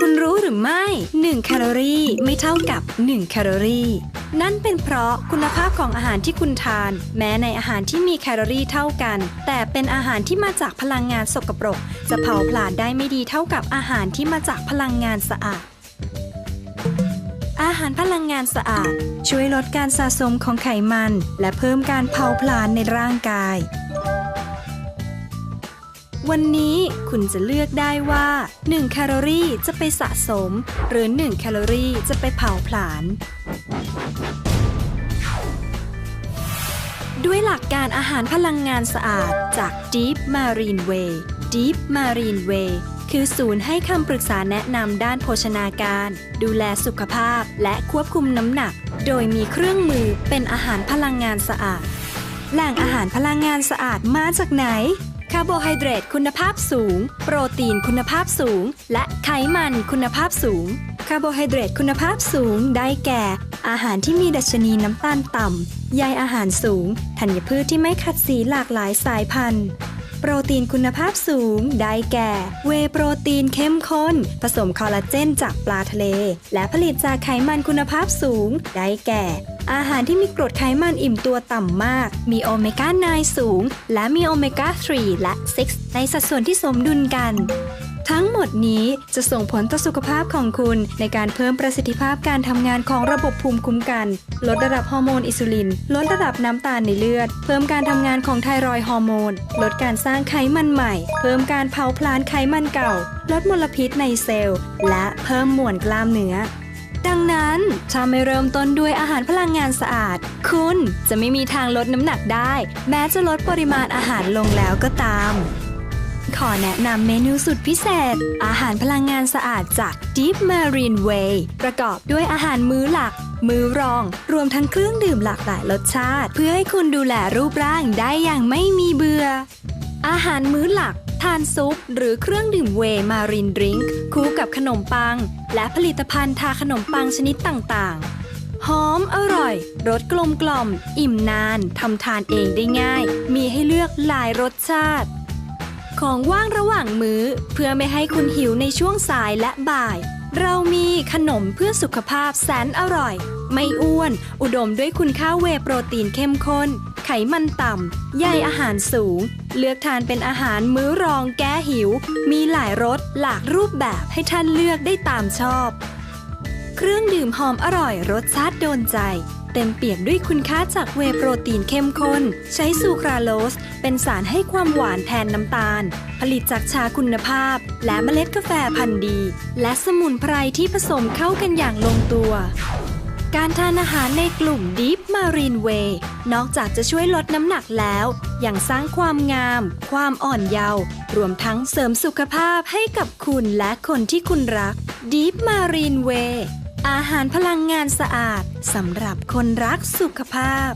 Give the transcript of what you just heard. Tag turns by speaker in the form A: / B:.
A: คุณรู้หรือไม่ 1 แคลอรี่ไม่เท่ากับ 1 แคลอรี่ นั่นเป็นเพราะคุณภาพของอาหารที่คุณทาน แม้ในอาหารที่มีแคลอรี่เท่ากัน แต่เป็นอาหารที่มาจากพลังงานสกปรก จะเผาผลาญได้ไม่ดีเท่ากับอาหารที่มาจากพลังงานสะอาดอาหารพลังงานสะอาด ช่วยลดการสะสมของไขมัน และเพิ่มการเผาผลาญในร่างกาย วันนี้คุณจะเลือกได้ว่า 1 แคลอรี่จะไปสะสม หรือ 1 แคลอรี่จะไปเผาผลาญ ด้วยหลักการอาหารพลังงานสะอาดจาก Deep Marine Way Deep Marine Way คือศูนย์ให้คำปรึกษาแนะนำด้านโภชนาการ ดูแลสุขภาพและควบคุมน้ำหนัก โดยมีเครื่องมือเป็นอาหารพลังงานสะอาด แหล่งอาหารพลังงานสะอาดมาจากไหน คาร์โบไฮเดรตคุณภาพสูง โปรตีนคุณภาพสูง และไขมันคุณภาพสูง คาร์โบไฮเดรตคุณภาพสูงได้แก่ อาหารที่มีดัชนีน้ำตาลต่ำใยอาหารสูง ธัญพืชที่ไม่ขัดสีหลากหลายสายพันธุ์ โปรตีนคุณภาพสูง ได้แก่ เวย์โปรตีนเข้มข้น ผสมคอลลาเจนจากปลาทะเล และผลิตจากไขมันคุณภาพสูง ได้แก่ อาหารที่มีกรดไขมันอิ่มตัวต่ำมาก มีโอเมก้า 9 สูง และมีโอเมก้า 3 และ 6 ในสัดส่วนที่สมดุลกัน ทั้งหมดนี้จะส่งผลต่อสุขภาพของคุณ ในการเพิ่มประสิทธิภาพการทำงานของระบบภูมิคุ้มกัน ลดระดับฮอร์โมนอินซูลิน ลดระดับน้ำตาลในเลือด เพิ่มการทำงานของไทรอยด์ฮอร์โมน ลดการสร้างไขมันใหม่ เพิ่มการเผาผลาญไขมันเก่า ลดมลพิษในเซลล์ และเพิ่มมวลกล้ามเนื้อ ดังนั้นถ้าไม่เริ่มต้นด้วยอาหารพลังงานสะอาด คุณจะไม่มีทางลดน้ำหนักได้ แม้จะลดปริมาณอาหารลงแล้วก็ตาม ขอแนะนำเมนูสุดพิเศษ อาหารพลังงานสะอาดจาก Deep Marine Way ประกอบด้วยอาหารมื้อหลัก มื้อรอง รวมทั้งเครื่องดื่มหลากหลายรสชาติ เพื่อให้คุณดูแลรูปร่างได้อย่างไม่มีเบื่ออาหารมื้อหลัก ทานซุป หรือเครื่องดื่มเวมารินดริงก์คู่กับขนมปัง และผลิตภัณฑ์ทาขนมปังชนิดต่างๆ หอมอร่อย รสกลมกล่อม อิ่มนานทำทานเองได้ง่าย มีให้เลือกหลายรสชาติ ของว่างระหว่างมื้อ เพื่อไม่ให้คุณหิวในช่วงสายและบ่าย เรามีขนมเพื่อสุขภาพแสนอร่อย ไม่อ้วน อุดมด้วยคุณค่าเวโปรตีนเข้มข้น ไขมันต่ำใยอาหารสูง เลือกทานเป็นอาหารมื้อรองแก้หิว มีหลายรสหลากรูปแบบให้ท่านเลือกได้ตามชอบ เครื่องดื่มหอมอร่อยรสชาติโดนใจ เต็มเปี่ยมด้วยคุณค่าจากเวโปรตีนเข้มข้น ใช้ซูคราโลส เป็นสารให้ความหวานแทนน้ำตาล ผลิตจากชาคุณภาพ และเมล็ดกาแฟพันธุ์ดี และสมุนไพรที่ผสมเข้ากันอย่างลงตัว การทานอาหารในกลุ่ม Deep Marine Way นอกจากจะช่วยลดน้ำหนักแล้วยังสร้างความงาม ความอ่อนเยาว์รวมทั้งเสริมสุขภาพให้กับคุณและคนที่คุณรักดีฟมารีนเวอาหารพลังงานสะอาดสำหรับคนรักสุขภาพ